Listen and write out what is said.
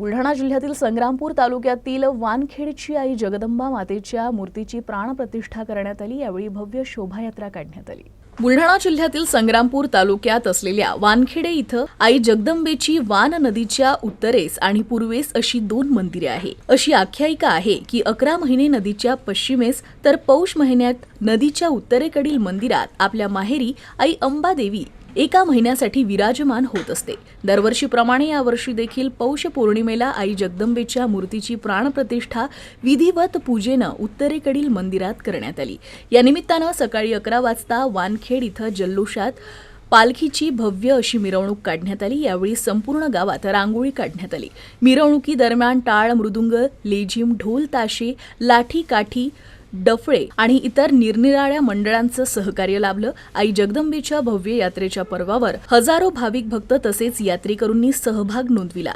बुलढाणा जिल्ह्यातील संग्रामपूर तालुक्यातील वानखेडची आई जगदंबा मातेच्या मूर्तीची प्राणप्रतिष्ठा करण्यात आली. यावेळी भव्य शोभायात्रा काढण्यात आली. बुलढाणा जिल्ह्यातील संग्रामपूर तालुक्यात असलेल्या वानखेडे इथं आई जगदंबेची वान नदीच्या उत्तरेस आणि पूर्वेस अशी दोन मंदिरे आहे. अशी आख्यायिका आहे की अकरा महिने नदीच्या पश्चिमेस तर पौष महिन्यात नदीच्या उत्तरेकडील मंदिरात आपल्या माहेरी आई अंबादेवी एका महिन्यासाठी विराजमान होत असते. दरवर्षीप्रमाणे यावर्षी देखील पौष पौर्णिमेला आई जगदंबेच्या मूर्तीची प्राणप्रतिष्ठा विधिवत पूजेनं उत्तरेकडील मंदिरात करण्यात आली. या निमित्तानं सकाळी अकरा वाजता वानखेड इथं जल्लोषात पालखीची भव्य अशी मिरवणूक काढण्यात आली. यावेळी संपूर्ण गावात रांगोळी काढण्यात आली. मिरवणुकीदरम्यान टाळ मृदुंग लेझिम ढोल ताशे लाठी काठी डफळे आणि इतर निरनिराळ्या मंडळांचं सहकार्य लाभलं. आई जगदंबेच्या भव्य यात्रेच्या पर्वावर हजारो भाविक भक्त तसेच यात्रेकरूंनी सहभाग नोंदविला.